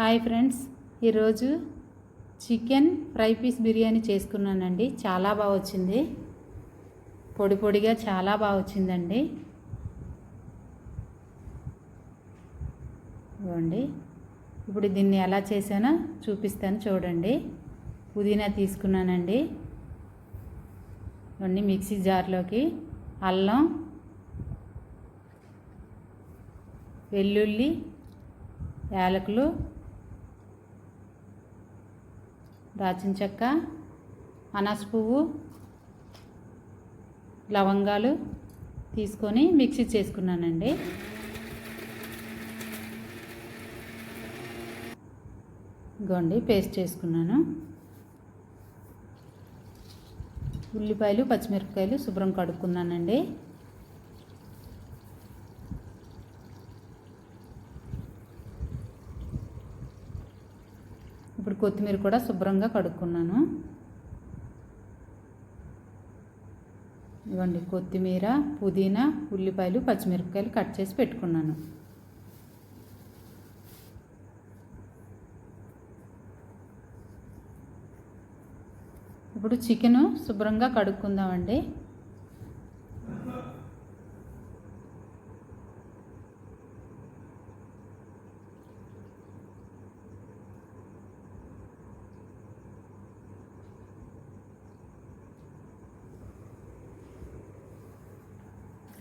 Hi friends. ఈరోజు chicken fry piece biryani చేసుకున్నానండి. చాలా బాగా వచ్చింది. పొడి పొడిగా చాలా బాగా వచ్చిందండి. ఇవ్వండి. ఇప్పుడు దీన్ని ఎలా చేశానో చూపిస్తాను చూడండి. పుదీనా తీసుకున్నానండి. ఇవన్నీ మిక్సీ జార్లోకి అల్లం వెల్లుల్లి యాలకులు దాచిన చెక్క అనాస పువ్వు లవంగాలు తీసుకొని మిక్సీ చేసుకున్నానండి. గొండి పేస్ట్ చేసుకున్నాను. ఉల్లిపాయలు పచ్చిమిరపకాయలు శుభ్రం కడుక్కున్నానండి. ఇప్పుడు కొత్తిమీర కూడా శుభ్రంగా కడుక్కున్నాను. ఇవ్వండి కొత్తిమీర పుదీనా ఉల్లిపాయలు పచ్చిమిరపకాయలు కట్ చేసి పెట్టుకున్నాను. ఇప్పుడు చికెను శుభ్రంగా కడుక్కుందామండి.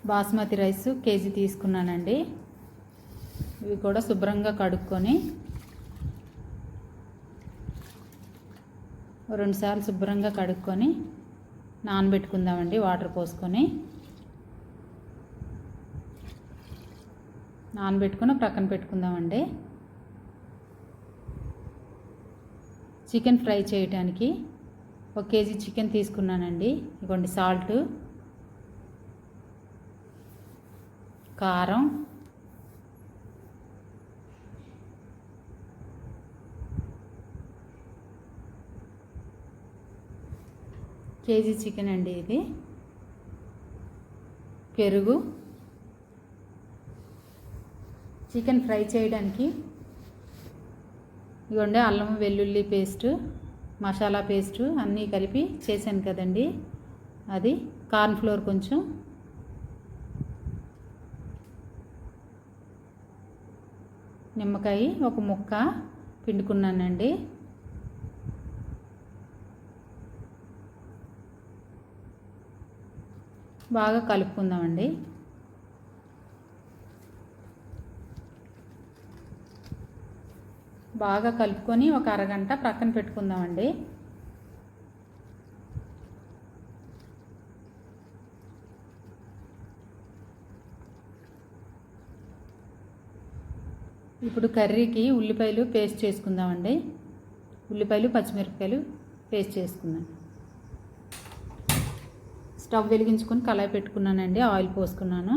బాస్మతి రైస్ కేజీ తీసుకున్నానండి. ఇవి కూడా శుభ్రంగా కడుక్కొని రెండుసార్లు శుభ్రంగా కడుక్కొని నానబెట్టుకుందామండి వాటర్ పోసుకొని. నానబెట్టుకొని ప్రక్కన పెట్టుకుందామండి. చికెన్ ఫ్రై చేయడానికి ఒక కేజీ చికెన్ తీసుకున్నానండి. ఇవ్వండి సాల్ట్. కారం. కేజీ చికెన్ అండి ఇది. పెరుగు. చికెన్ ఫ్రై చేయడానికి ఇవ్వండి అల్లం వెల్లుల్లి పేస్ట్ మసాలా పేస్టు అన్నీ కలిపి చేశాను కదండి. అది కార్న్ ఫ్లోర్ కొంచెం నిమ్మకాయ ఒక ముక్క పిండుకున్నానండి. బాగా కలుపుకుందామండి. బాగా కలుపుకొని ఒక అరగంట ప్రక్కన పెట్టుకుందామండి. ఇప్పుడు కర్రీకి ఉల్లిపాయలు పేస్ట్ చేసుకుందామండి. ఉల్లిపాయలు పచ్చిమిరపకాయలు పేస్ట్ చేసుకుందాం. స్టవ్ వెలిగించుకొని కళాయి పెట్టుకున్నానండి ఆయిల్ పోసుకున్నాను.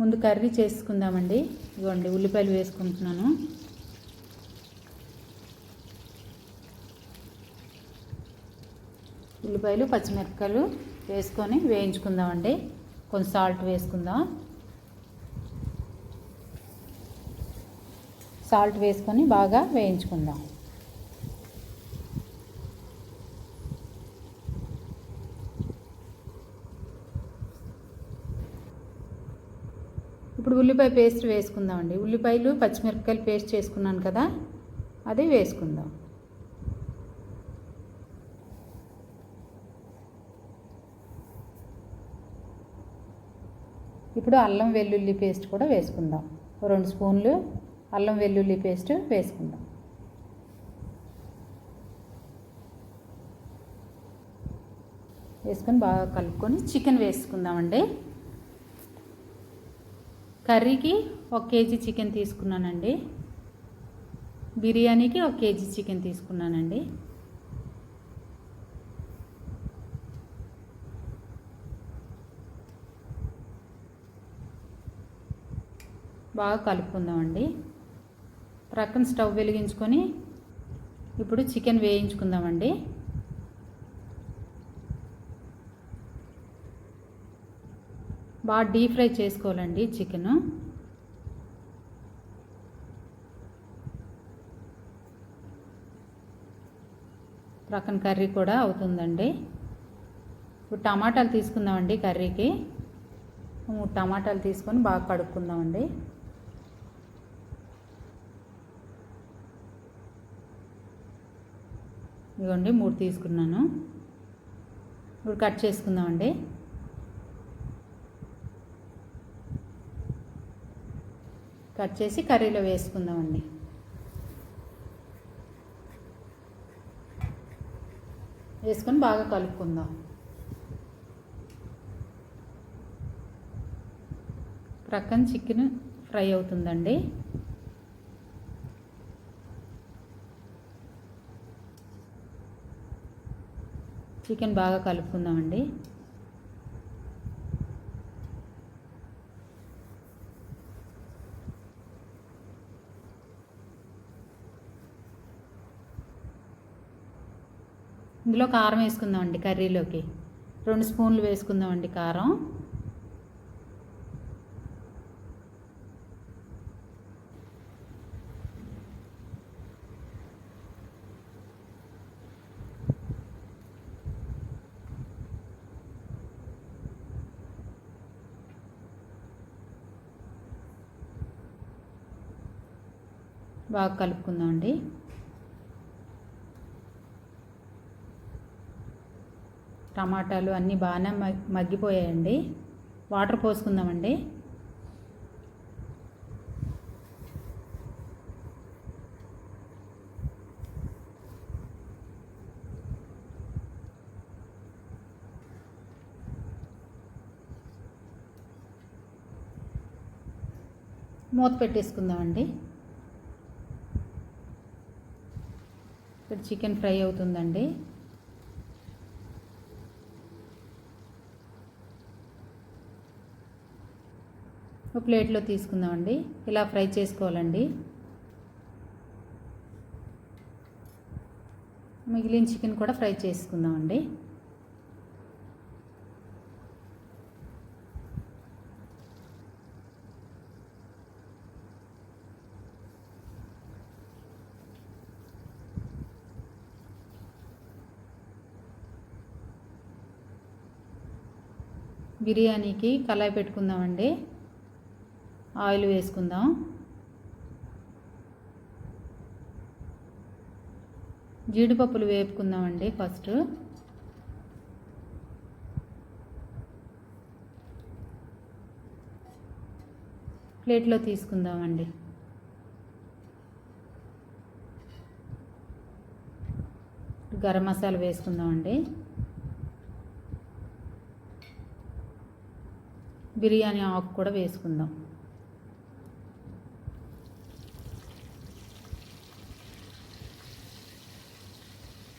ముందు కర్రీ చేసుకుందామండి. ఇవ్వండి ఉల్లిపాయలు వేసుకుంటున్నాను. ఉల్లిపాయలు పచ్చిమిరపకాయలు వేసుకొని వేయించుకుందామండి. కొంచెం సాల్ట్ వేసుకుందాం. సాల్ట్ వేసుకొని బాగా వేయించుకుందాం. ఇప్పుడు ఉల్లిపాయ పేస్ట్ వేసుకుందామండి. ఉల్లిపాయలు పచ్చిమిరపకాయలు పేస్ట్ చేసుకున్నాను కదా అది వేసుకుందాం. ఇప్పుడు అల్లం వెల్లుల్లి పేస్ట్ కూడా వేసుకుందాం. రెండు స్పూన్లు అల్లం వెల్లుల్లి పేస్ట్ వేసుకుందాం. వేసుకొని బాగా కలుపుకొని చికెన్ వేసుకుందామండి. కర్రీకి ఒక కేజీ చికెన్ తీసుకున్నానండి. బిర్యానీకి ఒక కేజీ చికెన్ తీసుకున్నానండి. బాగా కలుపుకుందామండి. ప్రక్కన స్టవ్ వెలిగించుకొని ఇప్పుడు చికెన్ వేయించుకుందామండి. బాగా డీప్ ఫ్రై చేసుకోవాలండి చికెను. ప్రక్కన కర్రీ కూడా అవుతుందండి. ఇప్పుడు టమాటాలు తీసుకుందామండి కర్రీకి. టమాటాలు తీసుకొని బాగా కడుక్కుందామండి. ఇదిగోండి మూడు తీసుకున్నాను. ఇప్పుడు కట్ చేసుకుందామండి. కట్ చేసి కర్రీలో వేసుకుందామండి. వేసుకొని బాగా కలుపుకుందాం. ప్రక్కన చికెన్ ఫ్రై అవుతుందండి. చికెన్ బాగా కలుపుకుందామండి. ఇందులో కారం వేసుకుందామండి కర్రీలోకి. రెండు స్పూన్లు వేసుకుందామండి కారం. బాగా కలుపుకుందాం అండి టమాటాలు అన్నీ బాగానే మగ్- మగ్గిపోయాయండి. వాటర్ పోసుకుందామండి. మూత పెట్టేసుకుందామండి. చికెన్ ఫ్రై అవుతుందండి. ఒక ప్లేట్లో తీసుకుందామండి. ఇలా ఫ్రై చేసుకోవాలండి. మిగిలిన చికెన్ కూడా ఫ్రై చేసుకుందామండి. బిర్యానీకి కళాయి పెట్టుకుందామండి. ఆయిల్ వేసుకుందాం. జీడిపప్పులు వేపుకుందామండి ఫస్ట్. ప్లేట్లో తీసుకుందామండి. గరం మసాలా వేసుకుందామండి. బిర్యానీ ఆకు కూడా వేసుకుందాం.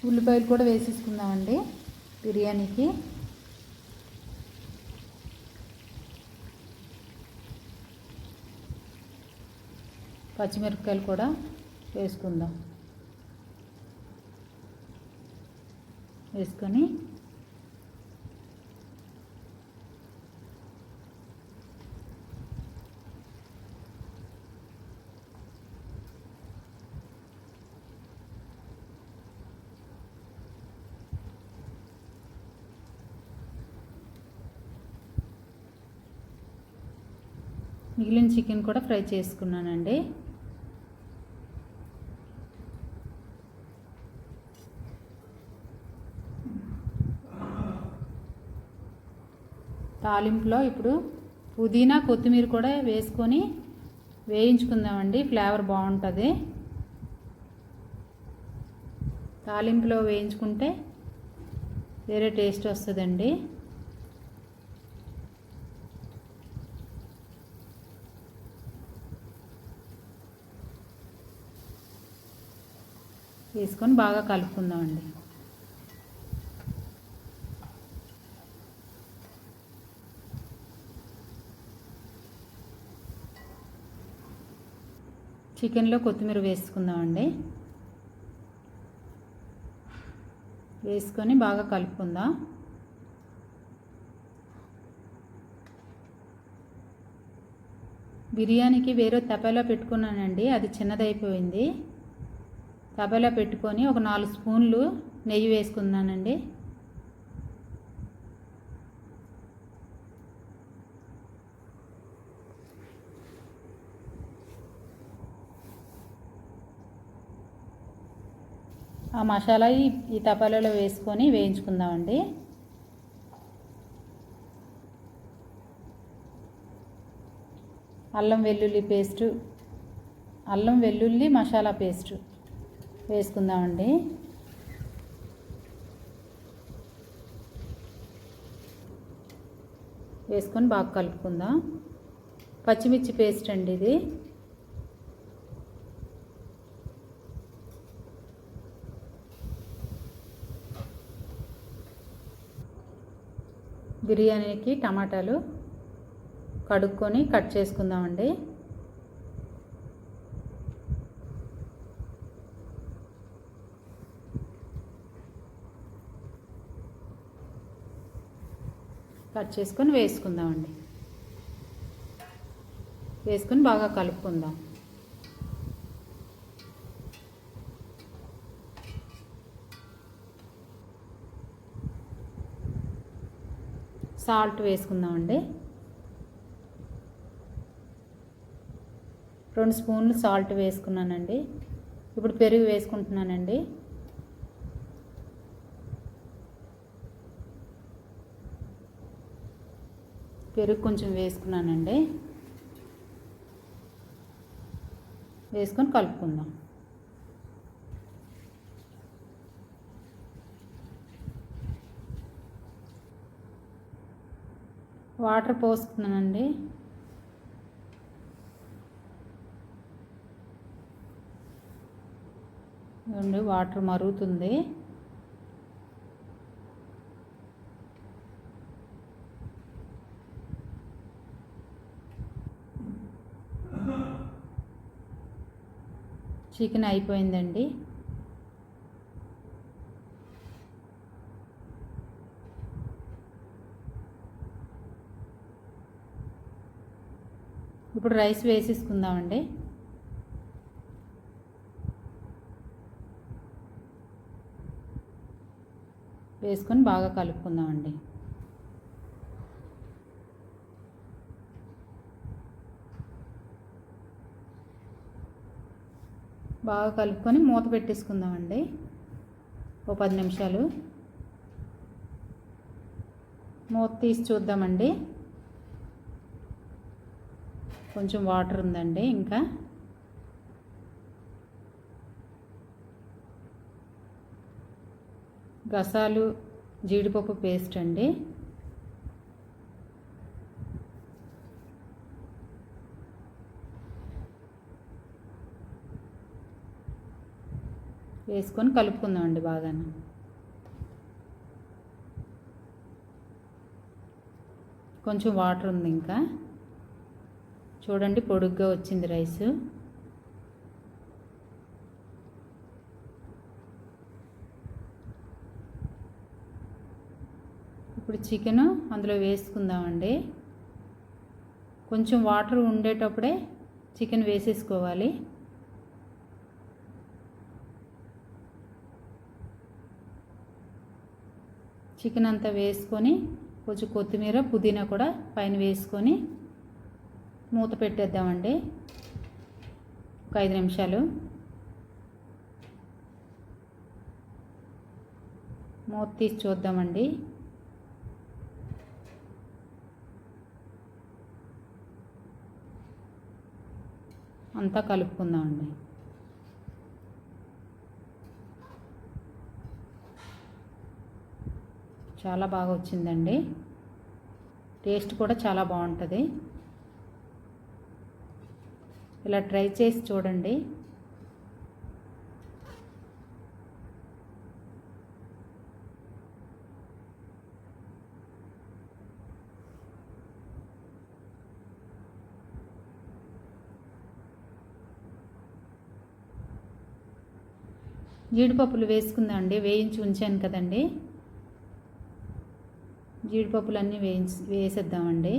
ఉల్లిపాయలు కూడా వేసేసుకుందామండి బిర్యానీకి. పచ్చిమిరపకాయలు కూడా వేసుకుందాం. వేసుకొని మిగిలిన చికెన్ కూడా ఫ్రై చేసుకున్నానండి. తాలింపులో ఇప్పుడు పుదీనా కొత్తిమీర కూడా వేసుకొని వేయించుకుందామండి. ఫ్లేవర్ బాగుంటుంది. తాలింపులో వేయించుకుంటే వేరే టేస్ట్ వస్తుందండి. వేసుకొని బాగా కలుపుకుందామండి. చికెన్లో కొత్తిమీర వేసుకుందామండి. వేసుకొని బాగా కలుపుకుందాం. బిర్యానీకి వేరే తపాలో పెట్టుకున్నానండి అది చిన్నదైపోయింది. తబలా పెట్టుకొని ఒక నాలుగు స్పూన్లు నెయ్యి వేసుకున్నానండి ఆ మసాలా ఈ ఈ తపాలలో వేసుకొని వేయించుకుందామండి. అల్లం వెల్లుల్లి పేస్టు అల్లం వెల్లుల్లి మసాలా పేస్టు. వేసుకుందామండి. వేసుకొని బాగా కలుపుకుందాం. పచ్చిమిర్చి పేస్ట్ అండి ఇది. బిర్యానీకి టమాటాలు కడుక్కొని కట్ చేసుకుందామండి. కట్ చేసుకొని వేసుకుందామండి. వేసుకొని బాగా కలుపుకుందాం. సాల్ట్ వేసుకుందామండి. రెండు స్పూన్లు సాల్ట్ వేసుకున్నానండి. ఇప్పుడు పెరుగు వేసుకుంటున్నానండి. పెరుగు కొంచెం వేసుకున్నానండి. వేసుకొని కలుపుకుందాం. వాటర్ పోసుకున్నానండి. వాటర్ మరుగుతుంది. చికెన్ అయిపోయిందండి. ఇప్పుడు రైస్ వేసేసుకుందామండి. వేసుకొని బాగా కలుపుకుందామండి. బాగా కలుపుకొని మూత పెట్టేసుకుందామండి. ఓ పది నిమిషాలు. మూత తీసి చూద్దామండి. కొంచెం వాటర్ ఉందండి ఇంకా. గసాలు జీడిపప్పు పేస్ట్ అండి. వేసుకొని కలుపుకుందామండి బాగా కొంచెం వాటర్ ఉంది ఇంకా. చూడండి పొడుగ్గా వచ్చింది రైస్. ఇప్పుడు చికెన్ అందులో వేసుకుందామండి. కొంచెం వాటర్ ఉండేటప్పుడే చికెన్ వేసేసుకోవాలి. చికెన్ అంతా వేసుకొని కొంచెం కొత్తిమీర పుదీనా కూడా పైన వేసుకొని మూత పెట్టేద్దామండి. ఒక ఐదు నిమిషాలు. మూత తీసి చూద్దామండి. అంతా కలుపుకుందామండి. చాలా బాగా వచ్చిందండి. టేస్ట్ కూడా చాలా బాగుంటుంది. ఇలా ట్రై చేసి చూడండి. జీడిపప్పులు వేసుకుందా అండి వేయించి ఉంచాను కదండి. జీడిపప్పులన్నీ వేయించి వేసేద్దామండి.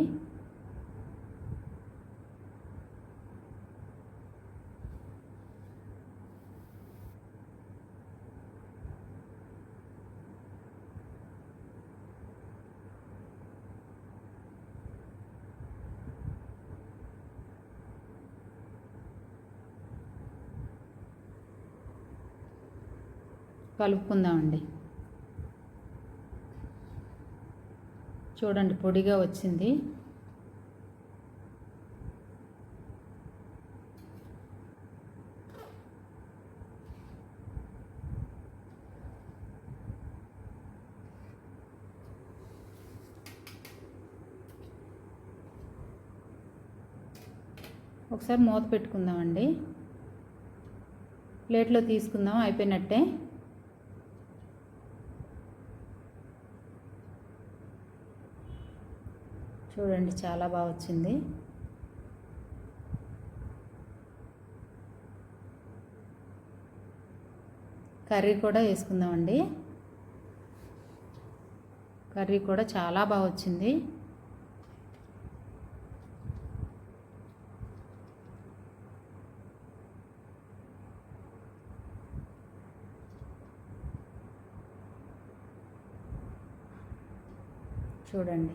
కలుపుకుందామండి. చూడండి పొడిగా వచ్చింది. ఒకసారి మూత పెట్టుకుందామండి. ప్లేట్లో తీసుకుందాం అయిపోయినట్టే. చూడండి చాలా బాగా వచ్చింది. కర్రీ కూడా వేసుకుందామండి. కర్రీ కూడా చాలా బాగా వచ్చింది. చూడండి.